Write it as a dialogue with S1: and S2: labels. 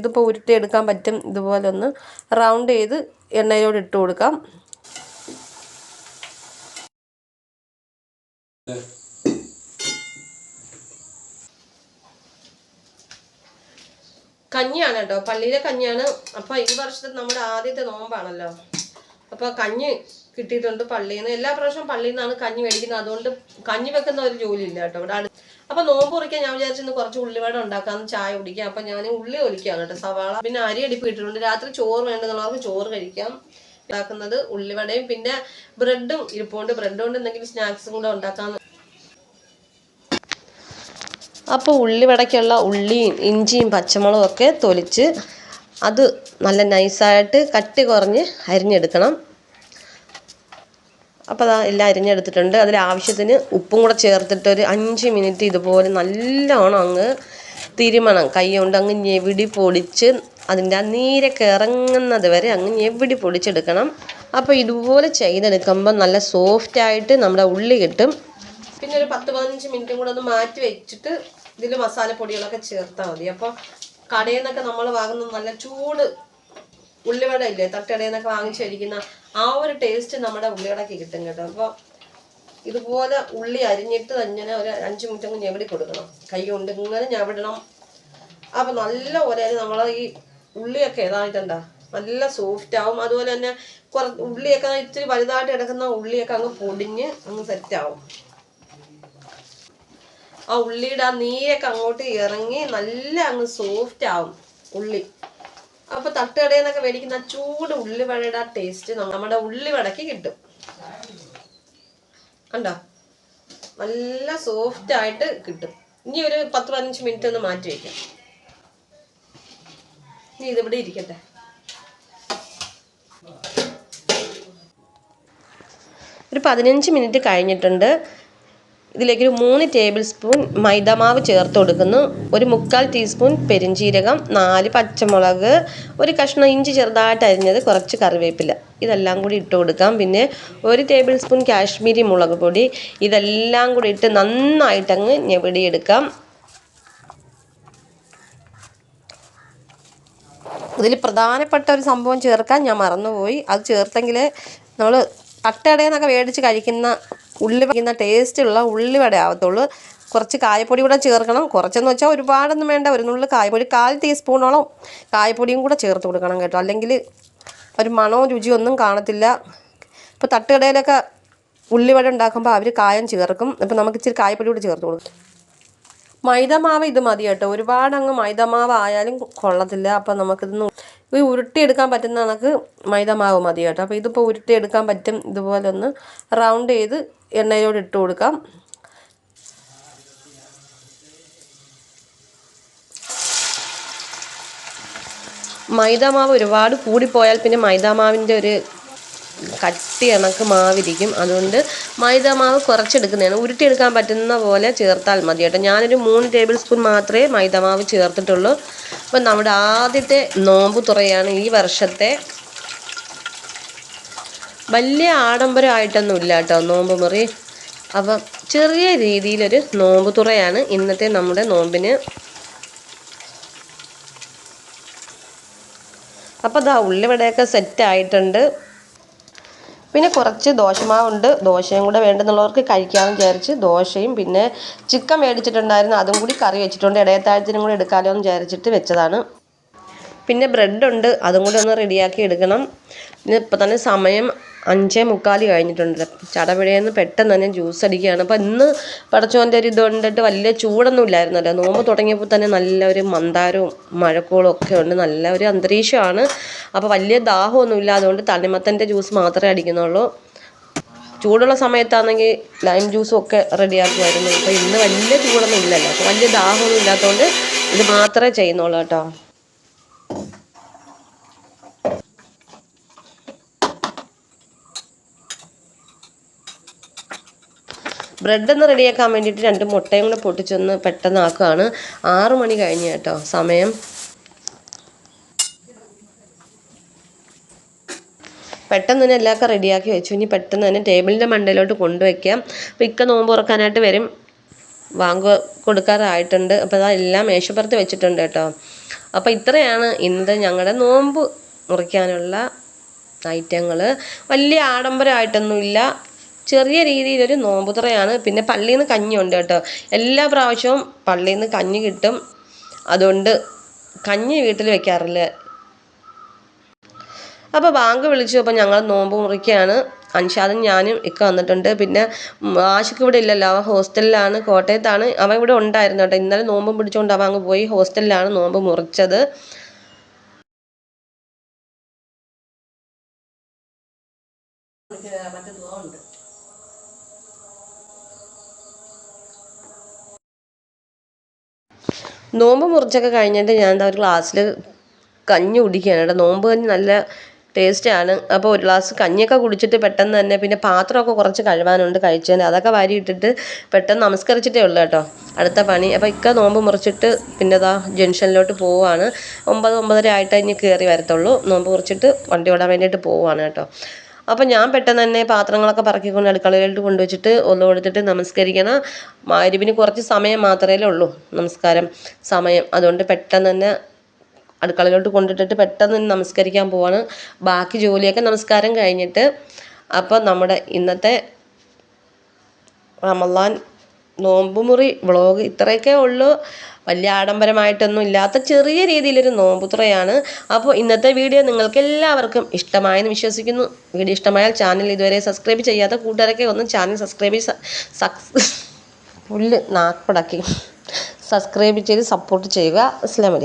S1: ഇതിപ്പോൾ ഉരുട്ടിയെടുക്കാൻ പറ്റും. ഇതുപോലെ ഒന്ന് റൗണ്ട് ചെയ്ത് എണ്ണയിലോട് ഇട്ട് കൊടുക്കാം. കഞ്ഞിയാണ് കേട്ടോ. പള്ളിയിലെ കഞ്ഞിയാണ്. അപ്പൊ ഈ വർഷത്തെ നമ്മുടെ ആദ്യത്തെ നോമ്പാണല്ലോ. അപ്പൊ കഞ്ഞി കിട്ടിയിട്ടുണ്ട് പള്ളിയിൽ നിന്ന്. എല്ലാ പ്രാവശ്യവും പള്ളിയിൽ നിന്നാണ് കഞ്ഞി മേടിക്കുന്നത്. അതുകൊണ്ട് കഞ്ഞി വെക്കുന്ന ഒരു ജോലി ഇല്ല കേട്ടോ. ഇവിടെ അപ്പോൾ നോമ്പ് കുറിക്കാൻ ഞാൻ വിചാരിച്ചിരുന്നു കുറച്ച് ഉള്ളിവട ഉണ്ടാക്കാന്ന് ചായ കുടിക്കാം. അപ്പൊ ഞാൻ ഉള്ളി ഒലിക്കാം കേട്ടോ സവാള. പിന്നെ അരി അടിപ്പ് ഇട്ടിട്ടുണ്ട് രാത്രി ചോറ് വേണ്ടെന്നുള്ളവർക്ക് ചോറ് കഴിക്കാം. ഉണ്ടാക്കുന്നത് ഉള്ളിവടയും പിന്നെ ബ്രെഡും ഇരിപ്പുണ്ട്. ബ്രെഡ് കൊണ്ട് എന്തെങ്കിലും സ്നാക്സും കൂടെ ഉണ്ടാക്കാന്ന്. അപ്പോൾ ഉള്ളിവടയ്ക്കുള്ള ഉള്ളിയും ഇഞ്ചിയും പച്ചമുളകും ഒക്കെ തൊലിച്ച് അത് നല്ല നൈസായിട്ട് കട്ടി കുറഞ്ഞ് അരിഞ്ഞെടുക്കണം. അപ്പോൾ അതാ എല്ലാം അരിഞ്ഞെടുത്തിട്ടുണ്ട്. അതിൽ ആവശ്യത്തിന് ഉപ്പും കൂടെ ചേർത്തിട്ട് ഒരു അഞ്ച് മിനിറ്റ് ഇതുപോലെ നല്ലോണം അങ്ങ് തിരുമണം. കൈ കൊണ്ട് അങ്ങ് ഞെവിടി പൊളിച്ച് അതിന്റെ ആ നീരൊക്കെ ഇറങ്ങുന്നത് വരെ അങ്ങ് ഞെവിടി പൊളിച്ചെടുക്കണം അപ്പോൾ ഇതുപോലെ ചെയ്തെടുക്കുമ്പോൾ നല്ല സോഫ്റ്റായിട്ട് നമ്മുടെ ഉള്ളി കിട്ടും. പിന്നെ ഒരു പത്ത് പതിനഞ്ച് മിനിറ്റും കൂടെ ഒന്ന് മാറ്റി വെച്ചിട്ട് ഇതിൽ മസാലപ്പൊടികളൊക്കെ ചേർത്താൽ മതി. അപ്പോൾ കടയിൽ നിന്നൊക്കെ നമ്മൾ വാങ്ങുന്ന നല്ല ചൂട് ഉള്ളിവട ഇല്ലേ തട്ടടയിൽ നിന്നൊക്കെ വാങ്ങിച്ചിരിക്കുന്ന ആ ഒരു ടേസ്റ്റ് നമ്മുടെ ഉള്ളിവടക്ക് കിട്ടും കേട്ടോ. അപ്പോൾ ഇതുപോലെ ഉള്ളി അരിഞ്ഞിട്ട് തന്നെ ഒരു അഞ്ച് മിനിറ്റ് അങ്ങ് ഞെവിടി കൊടുക്കണം. കൈ കൊണ്ട് ഇങ്ങനെ ഞെവിടണം. അപ്പം നല്ല പോലെ നമ്മൾ ഈ ഉള്ളിയൊക്കെ ഏതായിട്ടുണ്ടാ നല്ല സോഫ്റ്റ് ആവും. അതുപോലെ തന്നെ കുറ ഉള്ളിയൊക്കെ ഇത്തിരി വലുതായിട്ട് കിടക്കുന്ന ഉള്ളിയൊക്കെ അങ്ങ് പൊടിഞ്ഞ് അങ്ങ് സെറ്റ് ആവും. ആ ഉള്ളിയുടെ ആ നീരൊക്കെ അങ്ങോട്ട് ഇറങ്ങി നല്ല അങ്ങ് സോഫ്റ്റ് ആവും ഉള്ളി. അപ്പൊ തട്ടുകടയിൽ നിന്നൊക്കെ മേടിക്കുന്ന ചൂട് ഉള്ളിവടയുടെ ആ ടേസ്റ്റ് നമ്മുടെ ഉള്ളിവടക്ക് കിട്ടും. കണ്ടോ? നല്ല സോഫ്റ്റ് ആയിട്ട് കിട്ടും. ഇനി ഒരു പത്ത് പതിനഞ്ച് മിനിറ്റ് ഒന്ന് മാറ്റി വയ്ക്കാം ഇനി ഇതിവിടെ ഇരിക്കട്ടെ. ഒരു പതിനഞ്ച് മിനിറ്റ് കഴിഞ്ഞിട്ടുണ്ട്. ഇതിലേക്ക് ഒരു മൂന്ന് ടേബിൾ സ്പൂൺ മൈദമാവ് ചേർത്ത് കൊടുക്കുന്നു. ഒരു മുക്കാൽ ടീസ്പൂൺ പെരിഞ്ചീരകം നാല് പച്ചമുളക് ഒരു കഷ്ണം ഇഞ്ചി ചെറുതായിട്ട് അരിഞ്ഞത് കുറച്ച് കറിവേപ്പില. ഇതെല്ലാം കൂടി ഇട്ട് കൊടുക്കാം. പിന്നെ ഒരു ടേബിൾ സ്പൂൺ കാശ്മീരി മുളക് പൊടി. ഇതെല്ലാം കൂടി ഇട്ട് നന്നായിട്ടങ്ങ് ഞെവിടിയെടുക്കാം. ഇതിൽ പ്രധാനപ്പെട്ട ഒരു സംഭവം ചേർക്കാൻ ഞാൻ മറന്നുപോയി. അത് ചേർത്തെങ്കിൽ നമ്മൾ തട്ടടയിൽ നിന്നൊക്കെ മേടിച്ച് കഴിക്കുന്ന ഉള്ളി വയ്ക്കുന്ന ടേസ്റ്റുള്ള ഉള്ളിവട ആവത്തുള്ളൂ. കുറച്ച് കായപ്പൊടി കൂടെ ചേർക്കണം. കുറച്ചെന്ന് വെച്ചാൽ ഒരുപാടൊന്നും വേണ്ട. ഒരു നുള്ളു കായപ്പൊടി കാൽ ടീസ്പൂണോളം കായപ്പൊടിയും കൂടെ ചേർത്ത് കൊടുക്കണം കേട്ടോ. അല്ലെങ്കിൽ ഒരു മണവും രുചിയും ഒന്നും കാണത്തില്ല. ഇപ്പോൾ തട്ടുകടയിലൊക്കെ ഉള്ളിവട ഉണ്ടാക്കുമ്പോൾ അവർ കായം ചേർക്കും. അപ്പോൾ നമുക്ക് ഇച്ചിരി കായപ്പൊടി കൂടെ ചേർത്ത് കൊടുക്കും. മൈദമാവ് ഇത് മതി കേട്ടോ. ഒരുപാട് അങ്ങ് മൈദമാവ് ആയാലും കൊള്ളത്തില്ല. അപ്പം നമുക്കിതൊന്ന് ഇത് ഉരുട്ടിയെടുക്കാൻ പറ്റുന്ന കണക്ക് മൈദമാവ് മതി കേട്ടോ. അപ്പോൾ ഇതിപ്പോൾ ഉരുട്ടിയെടുക്കാൻ പറ്റും. ഇതുപോലെ ഒന്ന് റൗണ്ട് ചെയ്ത് എണ്ണയിലോട് ഇട്ട് കൊടുക്കാം. മൈദാമാവ് ഒരുപാട് കൂടിപ്പോയാൽ പിന്നെ മൈദാമാവിന്റെ ഒരു കട്ടി കണക്ക് മാവിരിക്കും. അതുകൊണ്ട് മൈദ മാവ് കുറച്ചെടുക്കുന്നതാണ്. ഉരുട്ടിയെടുക്കാൻ പറ്റുന്ന പോലെ ചേർത്താൽ മതി കേട്ടോ. ഞാനൊരു മൂന്ന് ടേബിൾ സ്പൂൺ മാത്രമേ മൈദ മാവ് ചേർത്തിട്ടുള്ളൂ. അപ്പം നമ്മുടെ ആദ്യത്തെ നോമ്പ് തുറയാണ് ഈ വർഷത്തെ. വലിയ ആഡംബരമായിട്ടൊന്നും ഇല്ല കേട്ടോ നോമ്പ് മുറി. അപ്പം ചെറിയ രീതിയിലൊരു നോമ്പ് തുറയാണ് ഇന്നത്തെ നമ്മുടെ നോമ്പിന്. അപ്പോൾ ദാ ഉള്ളിവടയൊക്കെ സെറ്റ് ആയിട്ടുണ്ട്. പിന്നെ കുറച്ച് ദോശമാവുണ്ട്. ദോശയും കൂടെ വേണ്ടെന്നുള്ളവർക്ക് കഴിക്കാമെന്ന് വിചാരിച്ച് ദോശയും പിന്നെ ചിക്കൻ മേടിച്ചിട്ടുണ്ടായിരുന്നു. അതും കൂടി കറി വെച്ചിട്ടുണ്ട്. ഇടയത്താഴത്തിനും കൂടി എടുക്കാമല്ലോ എന്ന് വിചാരിച്ചിട്ട് വെച്ചതാണ്. പിന്നെ ബ്രെഡുണ്ട്. അതും കൂടി ഒന്ന് റെഡിയാക്കി എടുക്കണം. പിന്നെ ഇപ്പം തന്നെ സമയം അഞ്ചേ മുക്കാൽ കഴിഞ്ഞിട്ടുണ്ട്. ചടപിഴയെന്ന് പെട്ടെന്ന് തന്നെ ജ്യൂസ് അടിക്കുകയാണ്. അപ്പോൾ ഇന്ന് പടച്ചോന്റെ ഒരു ഇത് കൊണ്ടിട്ട് വലിയ ചൂടൊന്നും ഇല്ലായിരുന്നല്ലോ. നോമ്പ് തുടങ്ങിയപ്പോൾ തന്നെ നല്ല ഒരു മന്ദാരവും മഴക്കോളും ഒക്കെ ഉണ്ട്. നല്ല ഒരു അന്തരീക്ഷമാണ്. അപ്പോൾ വലിയ ദാഹമൊന്നും ഇല്ല. അതുകൊണ്ട് തണിമത്തന്റെ ജ്യൂസ് മാത്രമേ അടിക്കുന്നുള്ളൂ. ചൂടുള്ള സമയത്താണെങ്കിൽ ലൈം ജ്യൂസും ഒക്കെ റെഡിയാക്കുമായിരുന്നു. അപ്പോൾ ഇന്ന് വലിയ ചൂടൊന്നും ഇല്ലല്ലോ. അപ്പോൾ വലിയ ദാഹമൊന്നും ഇല്ലാത്തതുകൊണ്ട് ഇത് മാത്രമേ ചെയ്യുന്നുള്ളൂ കേട്ടോ. ബ്രെഡ് ഒന്ന് റെഡിയാക്കാൻ വേണ്ടിയിട്ട് രണ്ട് മുട്ടയും കൂടെ പൊട്ടിച്ചൊന്ന് പെട്ടെന്ന് ആക്കുകയാണ്. ആറു മണി കഴിഞ്ഞ് കേട്ടോ. സമയം. പെട്ടെന്ന് തന്നെ എല്ലാവർക്കും റെഡിയാക്കി വെച്ചു. ഇനി പെട്ടെന്ന് തന്നെ ടേബിളിന്റെ മണ്ടയിലോട്ട് കൊണ്ടുവയ്ക്കാം. അപ്പോൾ ഇക്ക നോമ്പ് തുറക്കാനായിട്ട് വരും. വാങ്ങ കൊടുക്കാറായിട്ടുണ്ട്. അപ്പോൾ അതാ എല്ലാം മേശപ്പുറത്ത് വെച്ചിട്ടുണ്ട് കേട്ടോ. അപ്പോൾ ഇത്രയാണ് ഇന്നത്തെ ഞങ്ങളുടെ നോമ്പ് മുറിക്കാനുള്ള ഐറ്റങ്ങൾ വലിയ ആഡംബരമായിട്ടൊന്നുമില്ല. ചെറിയ രീതിയിലൊരു നോമ്പുതുറയാണ്. പിന്നെ പള്ളിയിൽ നിന്ന് കഞ്ഞിയുണ്ട് കേട്ടോ. എല്ലാ പ്രാവശ്യവും പള്ളിയിൽ നിന്ന് കഞ്ഞി കിട്ടും. അതുകൊണ്ട് കഞ്ഞി വീട്ടിൽ വെക്കാറില്ല. അപ്പോൾ ബാങ്ക് വിളിച്ചു. അപ്പോൾ ഞങ്ങൾ നോമ്പ് മുറിക്കുകയാണ്. അൻഷാദും ഞാനും ഇക്ക വന്നിട്ടുണ്ട്. പിന്നെ ഉം, ഇവിടെ ഇല്ലല്ലോ. അവൻ ഹോസ്റ്റലിലാണ് കോട്ടയത്താണ്. അവൻ ഇവിടെ ഉണ്ടായിരുന്നു കേട്ടോ. ഇന്നലെ നോമ്പും പിടിച്ചുകൊണ്ട് അവ അങ്ങ് പോയി ഹോസ്റ്റലിലാണ് നോമ്പ് മുറിച്ചത്. നോമ്പ് മുറിച്ചൊക്കെ കഴിഞ്ഞിട്ട് ഞാൻ എന്താ ഒരു ഗ്ലാസ്സിൽ കഞ്ഞി കുടിക്കുകയാണ്. കേട്ടോ നോമ്പ് കഞ്ഞി നല്ല ടേസ്റ്റാണ് അപ്പോൾ ഒരു ഗ്ലാസ് കഞ്ഞിയൊക്കെ കുടിച്ചിട്ട് പെട്ടെന്ന് തന്നെ പിന്നെ പാത്രമൊക്കെ കുറച്ച് കഴുകാനുണ്ട് കഴിച്ചതിന്. അതൊക്കെ വാരി ഇട്ടിട്ട് പെട്ടെന്ന് നമസ്കരിച്ചിട്ടേ ഉള്ളൂ കേട്ടോ. അടുത്ത പണി. അപ്പോൾ ഇക്ക നോമ്പ് മുറിച്ചിട്ട് പിന്നെ ഇതാ ജംഗ്ഷനിലോട്ട് പോവുകയാണ്. ഒമ്പത് ഒമ്പതര ആയിട്ട് ഇനി കയറി വരത്തുള്ളൂ. നോമ്പ് മുറിച്ചിട്ട് വണ്ടി ഓടാൻ വേണ്ടിയിട്ട് പോവുകയാണ് കേട്ടോ. അപ്പോൾ ഞാൻ പെട്ടെന്ന് തന്നെ പാത്രങ്ങളൊക്കെ പറക്കിക്കൊണ്ട് അടുക്കളയിലോട്ട് കൊണ്ടുവച്ചിട്ട് ഒന്ന് കൊടുത്തിട്ട് നമസ്കരിക്കണം. മാരിവിന് കുറച്ച് സമയം മാത്രമേ ഉള്ളൂ നമസ്കാരം സമയം. അതുകൊണ്ട് പെട്ടെന്ന് തന്നെ അടുക്കളയിലോട്ട് കൊണ്ടിട്ടിട്ട് പെട്ടെന്ന് നമസ്കരിക്കാൻ പോവാണ്. ബാക്കി ജോലിയൊക്കെ നമസ്കാരം കഴിഞ്ഞിട്ട് അപ്പോൾ നമ്മുടെ ഇന്നത്തെ റമലാൻ നോമ്പുമുറി വ്ളോഗ് ഇത്രയൊക്കെ ഉള്ളൂ. വലിയ ആഡംബരമായിട്ടൊന്നും ഇല്ലാത്ത ചെറിയ രീതിയിലൊരു നോമ്പുത്രയാണ് അപ്പോൾ ഇന്നത്തെ വീഡിയോ നിങ്ങൾക്ക് എല്ലാവർക്കും ഇഷ്ടമായെന്ന് വിശ്വസിക്കുന്നു. വീഡിയോ ഇഷ്ടമായാൽ ചാനൽ ഇതുവരെ സബ്സ്ക്രൈബ് ചെയ്യാത്ത കൂട്ടുകാരൊക്കെ ഒന്ന് ചാനൽ സബ്സ്ക്രൈബ് സക്സ് പുല്ല് നാക്കടക്കി സബ്സ്ക്രൈബ് ചെയ്ത് സപ്പോർട്ട് ചെയ്യുക. അസ്സാം